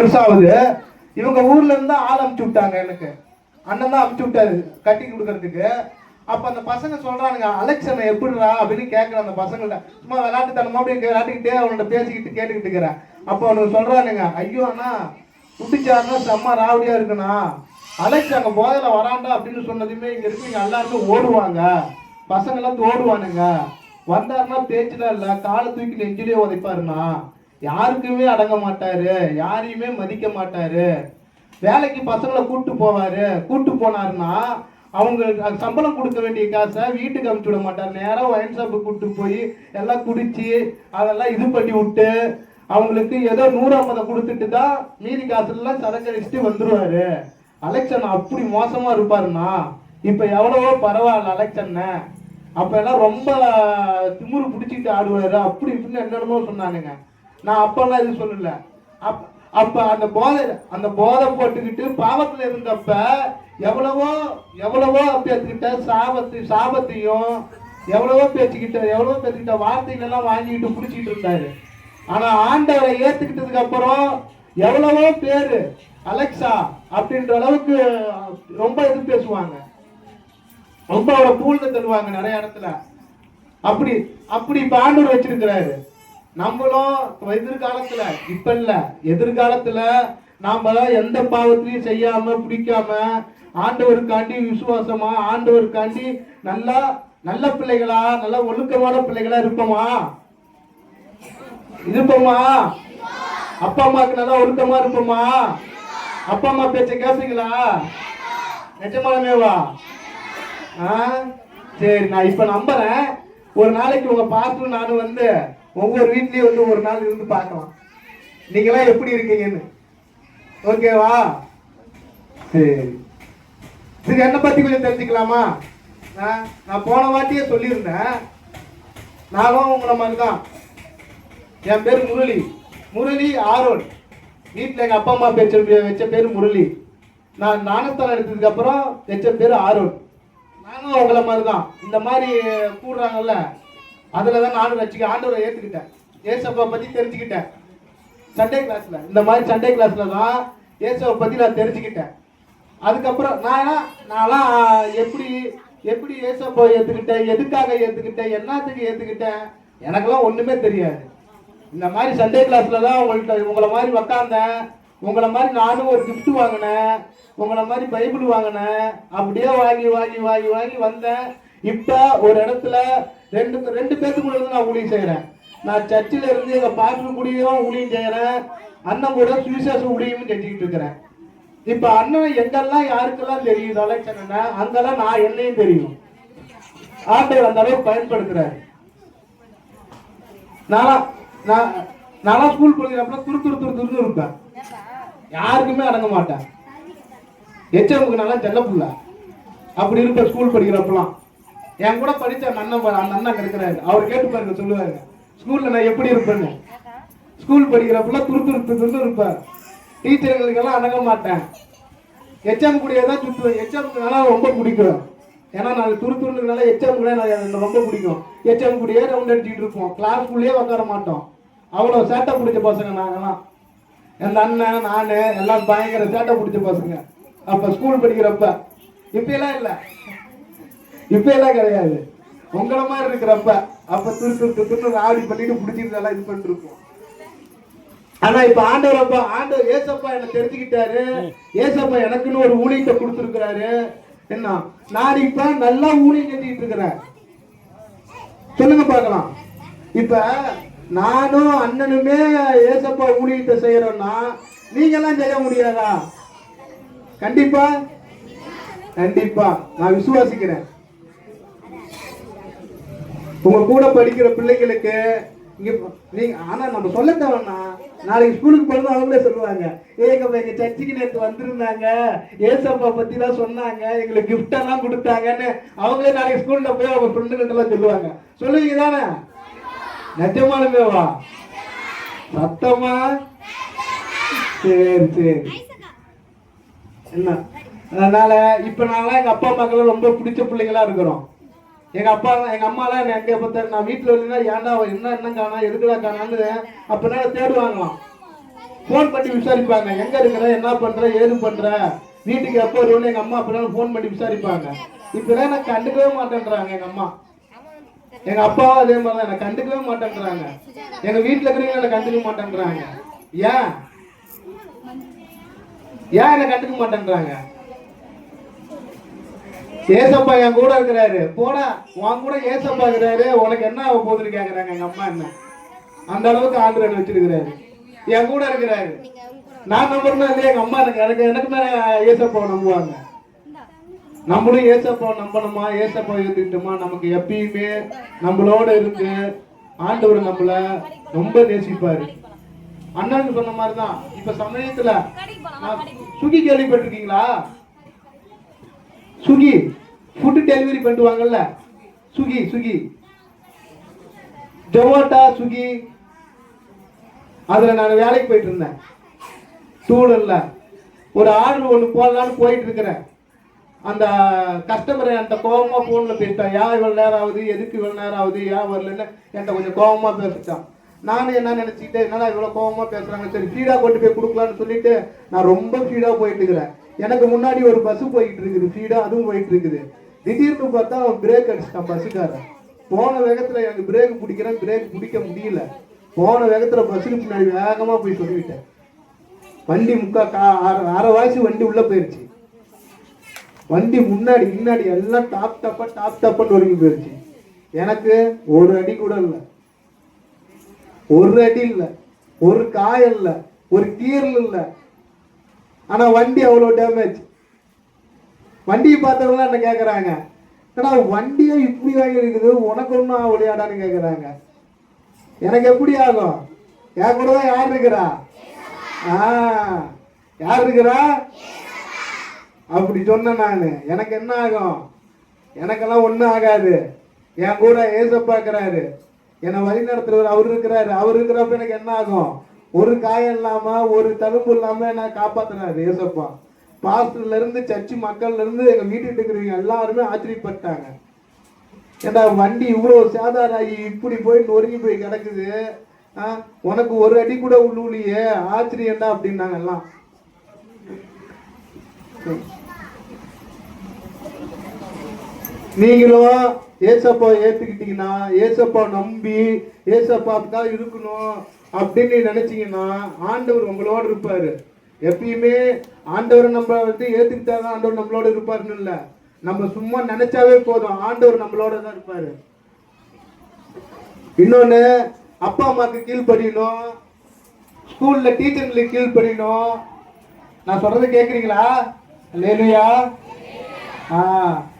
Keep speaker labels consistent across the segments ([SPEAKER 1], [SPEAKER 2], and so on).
[SPEAKER 1] வருஷம் ஆகுது. இவங்க ஊர்ல இருந்து ஆள் அமுச்சு விட்டாங்க எனக்கு. அண்ணன் தான் அமுச்சு விட்டாரு கட்டி கொடுக்கறதுக்கு. அப்ப அந்த பசங்க சொல்றானுங்க அலெக்ஷன் எப்படிடா? அப்படின்னு கேட்கற அந்த பசங்கள்ட்ட. சும்மா விளையாட்டுத்தனமா அப்படியே விளையாட்டுக்கிட்டே அவன்கிட்ட பேசிக்கிட்டு கேட்டுக்கிட்டு இருக்கிறேன். அப்போ அவனுக்கு சொல்றானுங்க ஐயோ அண்ணா குட்டிச்சாருன்னா செம்ம ராவடியா இருக்குண்ணா. அலெக்ஸ் அங்க போதையில வராண்டா அப்படின்னு சொன்னதுமே இங்க இருக்கீங்க எல்லாருமே ஓடுவாங்க. பசங்க எல்லாம் ஓடுவானுங்க. வந்தாருன்னா பேச்சுலாம் இல்ல காலை தூக்கி நெஞ்சிலே உதைப்பாருண்ணா. யாருக்குமே அடங்க மாட்டாரு யாரையுமே மதிக்க மாட்டாரு. வேலைக்கு பசங்களை கூட்டு போவாரு. கூட்டு போனாருன்னா அவங்க சம்பளம் கொடுக்க வேண்டிய காசை வீட்டுக்கு அமுச்சு விட மாட்டார். நேராக ஒயின் ஷாப்பு கூட்டு போய் எல்லாம் குடிச்சு அதெல்லாம் இது பண்ணி விட்டு அவங்களுக்கு ஏதோ நூறாமதை கொடுத்துட்டு தான் மீதி காசுலாம் சதக்கடிச்சுட்டு வந்துருவாரு. அலெக்சன் அப்படி மோசமா இருப்பாருண்ணா இப்ப எவ்வளவோ பரவாயில்ல அலெக்சன்ன. அப்ப எல்லாம் ரொம்ப திமுரு பிடிச்சிட்டு ஆடுவாரு. அப்படி இப்படின்னு என்னென்னமோ சொன்னானுங்க. நான் அப்பெல்லாம் இது சொல்லல. அப் அப்ப அந்த போதை அந்த போதை போட்டுக்கிட்டு பாவத்துல இருந்தப்ப எவ்வளவோ எவ்வளவோ பேச்சுக்கிட்ட சாபத்து சாபத்தையும் எவ்வளவோ பேச்சுக்கிட்ட எவ்வளவோ பேச்சுக்கிட்ட வார்த்தைகள் எல்லாம் வாங்கிட்டு பிடிச்சிட்டு இருந்தாரு. ஆனா ஆண்டவரை ஏத்துக்கிட்டதுக்கு அப்புறம் எவ்வளவோ பேரு அலெக்சா அப்படின்ற அளவுக்கு ரொம்ப இது பேசுவாங்க. ரொம்ப அவரை பூழ்ந்து தருவாங்க நிறைய இடத்துல. அப்படி அப்படி இப்ப ஆண்டவர் வச்சிருக்கிறாரு. நம்மளும் எதிர்காலத்துல இப்ப இல்ல எதிர்காலத்துல நாம எந்த பாவத்திலையும் செய்யாம பிடிக்காம ஆண்டவருக்காண்டி விசுவாசமா ஆண்டவருக்காண்டி நல்லா நல்ல பிள்ளைகளா நல்ல ஒழுக்கமான பிள்ளைகளா இருப்போமா? இருப்போமா? அப்பா அம்மாவுக்கு நல்லா ஒழுக்கமா இருப்போமா? அப்பா அம்மா பேச்ச கேசுங்களா நிஜமானமேவா ஆ? சரி நான் இப்ப நம்புறேன். ஒரு நாளைக்கு உங்க பாஸ்டர் நானும் வந்து ஒவ்வொரு வீட்லயும் வந்து ஒரு நாள் இருந்து பார்க்கலாம். நீங்களாம் எப்படி இருக்கீங்கன்னு. ஓகேவா? சரி. சரி என்னை பத்தி கொஞ்சம் தெரிஞ்சுக்கலாமா? நான் நான் போன வாட்டியே சொல்லியிருந்தேன். நானும் உங்களை மாதிரி தான் என் பேர் முரளி. முரளி ஆரோன். வீட்டில் எங்கள் அப்பா அம்மா பேச்ச வச்ச பேர் முரளி. நான் ஞானஸ்தானம் எடுத்ததுக்கு அப்புறம் வச்ச பேர் ஆரோன். நானும் உங்களை மாதிரி தான் இந்த மாதிரி கூடுறாங்கல்ல அதில் தான் நானும் வச்சுக்க ஆண்டவரை ஏற்றுக்கிட்டேன் ஏசப்பா பற்றி தெரிஞ்சுக்கிட்டேன். சண்டே கிளாஸில் இந்த மாதிரி சண்டே கிளாஸில் தான் ஏசப்பை பற்றி நான் தெரிஞ்சுக்கிட்டேன். அதுக்கப்புறம் நான் நான்லாம் எப்படி எப்படி ஏசப்பா ஏற்றுக்கிட்டேன் எதுக்காக ஏற்றுக்கிட்டேன் என்னத்துக்கு ஏற்றுக்கிட்டேன் எனக்கெல்லாம் ஒன்றுமே தெரியாது. இந்த மாதிரி சண்டே கிளாஸில் தான் உங்கள்கிட்ட உங்களை மாதிரி உக்காந்தேன். உங்களை மாதிரி நானும் ஒரு கிஃப்ட் வாங்கினேன். உங்களை மாதிரி பைபிள் வாங்கினேன். அப்படியே வாங்கி வாங்கி வாங்கி வாங்கி வந்தேன். இப்போ ஒரு இடத்துல ரெண்டு ரெண்டு பேத்துக்குள்ள இருந்து நான் ஊழியம் செய்கிறேன் நான் சர்ச்சில் இருந்து எங்கள் பாட்டு கூடயும் ஊழியம் செய்கிறேன் அண்ணன் கூட சுவிசேஷ ஊழியமும் செஞ்சுக்கிட்டு இருக்கிறேன். இப்போ அண்ணன் எங்கெல்லாம் யாருக்கெல்லாம் தெரியுது அலெக்சன் அங்கெல்லாம் நான் என்னையும் தெரியும். ஆண்டவர் அந்த அளவுக்கு பயன்படுத்துறாரு. நான் நான் நான்லாம் ஸ்கூல் படிக்கிறப்ப துரு துரு துரு துருன்னு இருப்பேன். யாருக்குமே அடங்க மாட்டேன். எச்சமுக்கு நல்லா செல்ல புள்ள. அப்படி இருப்பேன் ஸ்கூல் படிக்கிறப்பலாம் என் கூட படித்த அந்த அண்ணன் அந்த அண்ணன் கிடைக்கிறாரு அவர் கேட்டு பாருங்க சொல்லுவாரு. ஸ்கூல்ல நான் எப்படி இருப்பேன்னு. ஸ்கூல் படிக்கிறப்பெல்லாம் துருத்துருத்து துருந்து இருப்பேன் டீச்சர்களுக்கெல்லாம் அடங்க மாட்டேன். எச்எம் கூடிய தான் சுற்றுவேன் எச்எம்னால ரொம்ப பிடிக்கும். ஏன்னா நான் துரு துருன்றதுனால எச்எம் கூட நான் எனக்கு ரொம்ப பிடிக்கும். எச்எம் கூடியே ரவுண்ட் அடிச்சுட்டு இருப்போம். கிளாஸ்க்குள்ளேயே உட்கார மாட்டோம். அவ்வளோ சேட்டை பிடிச்ச பசங்க நாங்கெல்லாம் எந்த அண்ணன் நான் எல்லாம் பயங்கர சேட்டை பிடிச்ச பசங்க. அப்போ ஸ்கூல் படிக்கிறப்ப இப்பெல்லாம் இல்லை. இப்பெல்லாம் கிடையாது. உங்களை மாதிரி இருக்கிறப்ப அப்ப துரு துரு ஆடி ராவடி பண்ணிட்டு பிடிச்சிட்டு இது பண்ணிருக்கோம் ஆனா இப்ப ஆண்டவர் அப்பா ஆண்டவர் ஏசப்பா என்ன தெரிஞ்சுக்கிட்டாரு. ஏசப்பா எனக்குன்னு ஒரு ஊழியத்தை கொடுத்துருக்கிறாரு. என்ன? நான் இப்ப நல்லா ஊழியம் கட்டிட்டு இருக்கிறேன். சொல்லுங்க பார்க்கலாம். இப்ப நானும் அண்ணனுமே ஏசப்பா ஊழியத்தை செய்யறோம்னா நீங்க எல்லாம் செய்ய முடியாதா? கண்டிப்பா? கண்டிப்பா. நான் விசுவாசிக்கிறேன். உங்க கூட படிக்கிற பிள்ளைகளுக்கு நீங்க ஆனா நம்ம சொல்ல தேவைன்னா நாளைக்கு ஸ்கூலுக்கு போனதும் அவங்களே சொல்லுவாங்க. ஏங்க எங்க சர்ச்சுக்கு நேற்று வந்திருந்தாங்க. ஏசப்பா பத்தி எல்லாம் சொன்னாங்க. எங்களுக்கு gift எல்லாம் கொடுத்தாங்கன்னு அவங்களே நாளைக்கு ஸ்கூல்ல போய் அவங்க ஃப்ரெண்டுகிட்ட எல்லாம் சொல்லுவாங்க. சொல்லுவீங்க தானே நிஜமாலுமே வா சத்தமா? சரி சரி. என்ன? அதனால இப்ப நான்லாம் எங்க அப்பா அம்மாக்கெல்லாம் ரொம்ப பிடிச்ச பிள்ளைங்களா இருக்கிறோம். எங்க அப்பா எங்க அம்மாலாம் என்ன எங்க பார்த்தாரு. நான் வீட்டுல இல்லைன்னா ஏன்டா அவன் என்ன என்ன காணா எதுக்குடா காணான்னு அப்ப தேடுவாங்களாம் ஃபோன் பண்ணி விசாரிப்பாங்க. எங்க இருக்கிற என்ன பண்ற ஏது பண்ற? வீட்டுக்கு எப்போ வருவோன்னு எங்க அம்மா அப்படிலாம் ஃபோன் பண்ணி விசாரிப்பாங்க. இப்பெல்லாம் எனக்கு கண்டுக்கவே மாட்டேன்றாங்க எங்க அம்மா. எங்க அப்பாவும் அதே மாதிரி தான் எனக்கு கண்டுக்கவே மாட்டேன்றாங்க. எங்க வீட்டுல இருக்கிறவங்க எனக்கு கண்டுக்க மாட்டேன்றாங்க. ஏன்? ஏன் என்னை கண்டுக்க மாட்டேன்றாங்க? ஏசப்பா என் கூட இருக்கிறாரு. போடா உன் கூட ஏசப்பா இருக்கிறாரு. உனக்கு என்ன ஆக போகுதுன்னு கேக்குறாங்க எங்க அம்மா என்ன? அந்த அளவுக்கு ஆண்டவர் வச்சிருக்கிறாரு. என் கூட இருக்கிறாரு. நான் நம்புறேன்னா இல்லையா எங்க அம்மா எனக்கு? எனக்கு எனக்கு மேல ஏசப்பாவை நம்புவாங்க. நம்மளும் ஏசப்பாவை நம்பணுமா? ஏசப்பா இருந்துக்கிட்டோமா நமக்கு எப்பயுமே நம்மளோட இருந்து ஆண்டவர் நம்மள ரொம்ப நேசிப்பாரு. அண்ணன் சொன்ன மாதிரி தான் இப்ப சமயத்துல நான் சுகி கேள்விப்பட்டிருக்கீங்களா? சுகி ஃபுட்டு டெலிவரி பண்ணுவாங்கல்ல? சுகி சுகி. ஜொமேட்டோ சுகி. அதில் நான் வேலைக்கு போயிட்டு இருந்தேன் டூலர்ல ஒரு ஆர்டர் ஒன்று போடலான்னு போயிட்டு இருக்கிறேன் அந்த கஸ்டமரை என்கிட்ட கோபமாக ஃபோனில் பேசிட்டான். ஏன் இவ்வளோ நேரம் ஆகுது? எதுக்கு இவ்வளோ நேரம் ஆகுது? ஏன் வரலன்னு என்கிட்ட கொஞ்சம் கோபமாக பேசிட்டான். நானும் என்ன நினைச்சுக்கிட்டு என்னடா இவ்வளோ கோபமாக பேசுகிறாங்க சரி ஃபீடாக கொண்டு போய் கொடுக்கலான்னு சொல்லிட்டு நான் ரொம்ப ஃபீடாக போயிட்டு இருக்கிறேன் எனக்கு முன்னாடி ஒரு பஸ்ஸு போயிட்டு இருக்குது ஃபீடாக அதுவும் போயிட்டு இருக்குது திடீர்னு பார்த்தா அவன் பிரேக் அடிச்சிட்டான் பஸ்ஸுக்காரன். போன வேகத்துல எனக்கு பிரேக் பிடிக்கிறேன் பிரேக் பிடிக்க முடியல. போன வேகத்துல பஸ்ஸுக்கு பின்னாடி வேகமா போய் சொல்லிவிட்டேன். வண்டி முக்கா கா அரை அரை வண்டி உள்ள போயிருச்சு. வண்டி முன்னாடி முன்னாடி எல்லாம் டாப் டாப்பா டாப் டாப்பான்னு வரைக்கும் போயிருச்சு. எனக்கு ஒரு அடி கூட இல்லை. ஒரு அடி இல்லை. ஒரு காயம் இல்லை ஒரு கீரல் இல்லை. ஆனா வண்டி அவ்வளோ டேமேஜ் வண்டியை பார்த்தவங்க என்ன கேட்குறாங்க ஏன்னா வண்டியை இப்படி வாங்கி இருக்குது உனக்கு ஒன்றும் ஆகலையாடான்னு கேட்குறாங்க எனக்கு எப்படி ஆகும்? என் கூட தான் யார் இருக்கிறா? ஆ யார் இருக்கிறா? அப்படி சொன்னேன் நான். எனக்கு என்ன ஆகும்? எனக்கெல்லாம் ஒன்றும் ஆகாது. என் கூட ஏசப்பா இருக்கிறாரு. என்னை வழி நடத்துறவர் அவர் இருக்கிறாரு. அவர் இருக்கிறப்ப எனக்கு என்ன ஆகும்? ஒரு காயம் இல்லாமல் ஒரு தழும்பு இல்லாமல் நான் காப்பாத்துறாரு ஏசப்பா. பாஸ்டர்ல இருந்து சர்ச்சு மக்கள்ல இருந்து எங்க இருக்கிறவங்க எல்லாருமே ஆச்சரியப்பட்டாங்க. ஏண்டா வண்டி இவ்வளவு சேதாராகி ஆகி இப்படி போய் நொறுங்கி போய் கிடக்குது? ஆ, உனக்கு ஒரு அடி கூட உள்ளூலியே ஆச்சரியம்டா அப்படின்னாங்க எல்லாம். நீங்களும் ஏசப்பா ஏத்துக்கிட்டீங்கன்னா ஏசப்பா நம்பி ஏசப்பாக்கு தான் இருக்கணும் அப்படின்னு நினைச்சீங்கன்னா ஆண்டவர் உங்களோட இருப்பாரு. எப்பயுமே ஆண்டவர் நம்ம வந்து ஏத்துக்கிட்டாதான் ஆண்டவர் நம்மளோட இருப்பாருன்னு இல்ல. நம்ம சும்மா நினைச்சாவே போதும். ஆண்டவர் நம்மளோட தான் இருப்பாரு. இன்னொன்னு அப்பா அம்மாக்கு கீழ்ப்படியணும். ஸ்கூல்ல டீச்சர்களுக்கு கீழ்ப்படியணும். நான் சொல்றது கேக்குறீங்களா? லேலுயா ஆ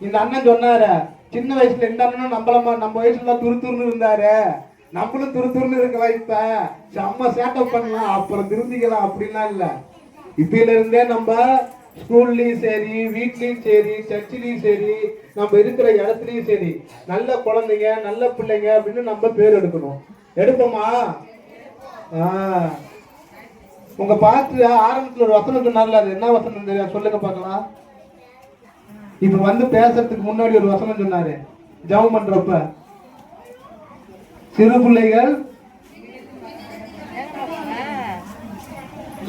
[SPEAKER 1] இந்த அண்ணன் சொன்னாரு சின்ன வயசுல இந்த அண்ணனும் நம்மளமா நம்ம வயசுல துரு துருன்னு இருந்தாரு. நம்மளும் துரு துருன்னு இருக்கலாம் இப்ப செம்ம சேட்டப் பண்ணலாம். அப்புறம் திருந்திக்கலாம். அப்படிலாம் இல்ல. இப்பயில இருந்தே நம்ம ஸ்கூல்லயும் சரி வீட்லயும் சரி சர்ச்சிலையும் சரி நம்ம இருக்கிற இடத்துலயும் சரி நல்ல குழந்தைங்க நல்ல பிள்ளைங்க அப்படின்னு நம்ம பேர் எடுக்கணும். எடுப்போமா? உங்க பாட்டு ஆரம்பத்துல ஒரு வசனம் சொன்னார்ல அது என்ன வசனம் தெரியா? சொல்லுங்க பார்க்கலாம். இப்ப வந்து பேசுறதுக்கு முன்னாடி ஒரு வசனம் சொன்னாரு. ஜெபம் பண்றப்ப. சிறு பிள்ளைகள்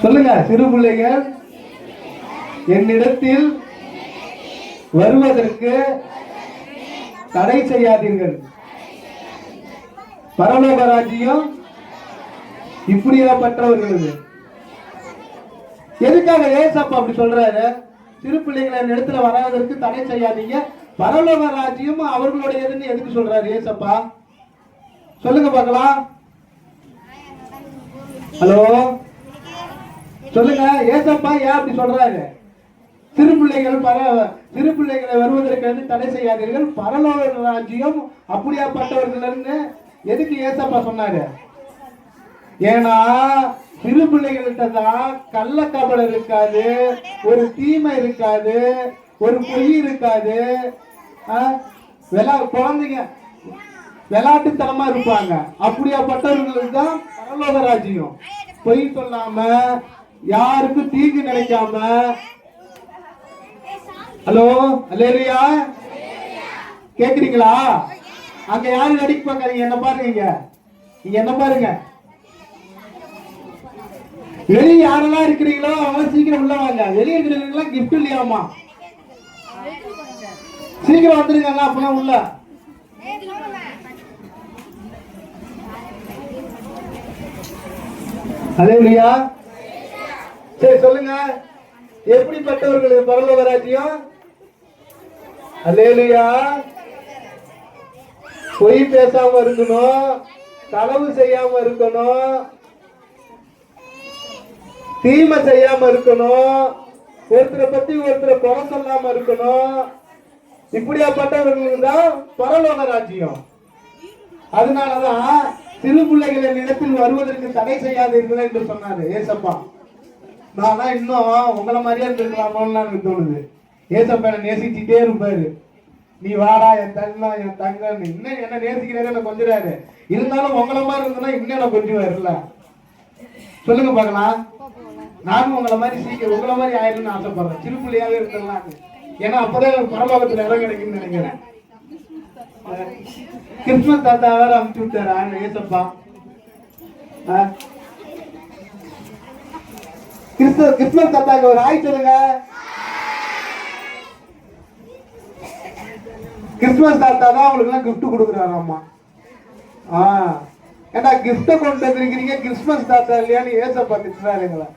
[SPEAKER 1] சொல்லுங்க சிறு பிள்ளைகள் என்னிடத்தில் வருவதற்கு தடை செய்யாதீர்கள். பரலோக ராஜ்யம் இப்படியாப்பட்டவர்களது. எதுக்காக ஏசப்பா அப்படி சொல்றாரு? சிறு பிள்ளைகளை இடத்துல வராதற்கு தடை செய்யாதீங்க. பரலோக ராஜ்யம் அவர்களுடையதுன்னு எதுக்கு சொல்றாரு ஏசப்பா? சொல்லுங்க பார்க்கலாம். ஹலோ? சொல்லுங்க ஏசப்பா ஏன் அப்படி சொல்றாரு? சிறு பிள்ளைகள் பர சிறு பிள்ளைகளை வருவதற்கு வந்து தடை செய்யாதீர்கள். பரலோக ராஜ்யம் அப்படியாப்பட்டவர்கள் எதுக்கு ஏசப்பா சொன்னாரு? ஏன்னா சிறு பிள்ளைகள்கிட்ட தான் கள்ளக்கபடம் இருக்காது ஒரு தீமை இருக்காது ஒரு பொய் இருக்காது. ஆ? விளா குழந்தைங்க விளாட்டுத்தனமா இருப்பாங்க. அப்படியாப்பட்டவர்களுக்கு தான் பரலோக ராஜ்யம். பொய் சொல்லாம யாருக்கும் தீங்கு நினைக்காம? ஹலோ அலேரியா கேக்குறீங்களா? அங்க யாரு நடிப்பாங்க? நீங்க என்ன பாருங்க நீங்க என்ன பாருங்க? வெளியே யாரெல்லாம் இருக்கிறீங்களோ அவங்க சீக்கிரம் உள்ள வாங்க. வெளியே இருக்கிறவங்களுக்குலாம் கிஃப்ட் இல்லையாமா சீக்கிரம் வந்துருங்க அப்பதான் உள்ள. அலையா சரி சொல்லுங்க. எப்படிப்பட்டவர்கள் பரலோக ராஜ்யம்? அல்லேலுயா. பொய் பேசாம இருக்கணும். களவு செய்யாம இருக்கணும். தீமை செய்யாம இருக்கணும். ஒருத்தரை பத்தி ஒருத்தரை குறை சொல்லாம இருக்கணும். இப்படியாப்பட்டவர்களுக்கு தான் பரலோக ராஜ்யம். அதனாலதான் சிறு பிள்ளைகளை நிலத்தில் வருவதற்கு தடை செய்யாதீர்கள் என்று சொன்னாரு ஏசப்பா. நானா இன்னும் உங்களை மாதிரியே இருந்துருக்கலாமோன்னு எனக்கு தோணுது. ஏசப்பா என்ன நேசிச்சுட்டே இருப்பாரு. நீ வாடா என் தங்கம் என் தங்கன்னு. இன்னும் என்ன நேசிக்கிறாரு என்ன கொஞ்சிறாரு. இருந்தாலும் உங்களை மாதிரி இருந்தனா இன்னும் என்ன கொஞ்சம் வரல சொல்லுங்க பார்க்கலாம். நானும் உங்களை மாதிரி சீக்கிரம் உங்களை மாதிரி ஆயிடும்னு ஆசைப்படுறேன். சிறு பிள்ளையாவே ஏன்னா அப்பதான் எனக்கு பரலோகத்துல இடம் கிடைக்கும்னு நினைக்கிறேன். கிறிஸ்துமஸ் தாத்தா வேற அமுச்சு விட்டாரு ஆனா ஏசப்பா. கிறிஸ்துவ கிறிஸ்து கிறிஸ்துமஸ் தாத்தாக்கு ஒரு ஆய் சொல்லுங்க. கிறிஸ்துமஸ் தாத்தா தான் கிஃப்ட் கொடுக்குறாரு அம்மா ஆ. ஏண்டா கிஃப்ட்டை கொண்டு வந்திருக்கிறீங்க? கிறிஸ்துமஸ் தாத்தா இல்லையான்னு ஏசப்பா திட்டுறாரு எங்களை.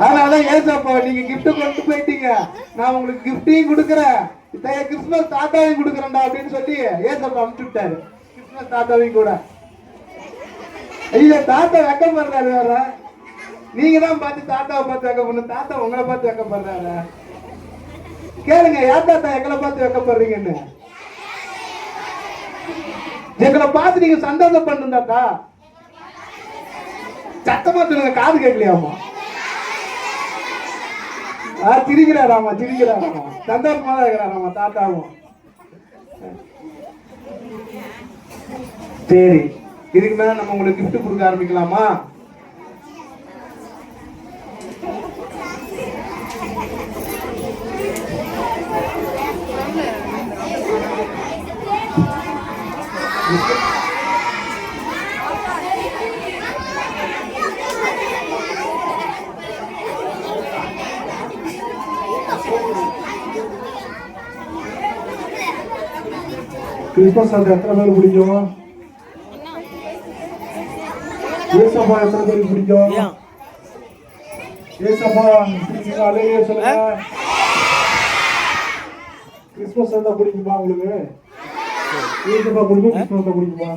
[SPEAKER 1] அதனால ஏசப்பா நீங்க கிஃப்ட் கொண்டு போயிட்டீங்க. நான் உங்களுக்கு கிஃப்டையும் கொடுக்குறேன். கிறிஸ்மஸ் கிறிஸ்துமஸ் தாத்தாவையும் கொடுக்குறேன்டா அப்படின்னு சொல்லி ஏசப்பா அமுச்சு விட்டாரு. கிறிஸ்துமஸ் தாத்தாவையும் கூட. ஐயோ தாத்தா வெக்கப்படுறாரு வேற நீங்க தான் பார்த்து தாத்தாவை பார்த்து வெக்கப்படணும் தாத்தா உங்களை பார்த்து வெக்கப்படுறாரு கேளுங்க யார் தாத்தா எங்களை பார்த்து வெக்கப்படுறீங்கன்னு எங்களை பார்த்து நீங்க சந்தோஷம் பண்ணு தாத்தா. சத்தமா சொல்லுங்க காது கேட்கலையாமா ஆ சிரிக்கிறாராமா சிரிக்கிறாராமா சந்தோஷமா தான் இருக்கிறாராமா தாத்தாவும். சரி. இதுக்கு மேல நம்ம உங்களுக்கு கிஃப்ட் கொடுக்க ஆரம்பிக்கலாமா? கிறிஸ்மஸ் அது எத்தனை பேர் முடிஞ்சோம்? ஏசப்பா எத்தனை பேருக்கு பிடிக்கும் ஏசப்பா பிடிக்குங்க அலையே சொல்லுங்க. கிறிஸ்மஸ் வந்தா பிடிக்குமா உங்களுக்கு? ஏசப்பா பிடிக்கும் கிறிஸ்மஸ் வந்தா பிடிக்குமா?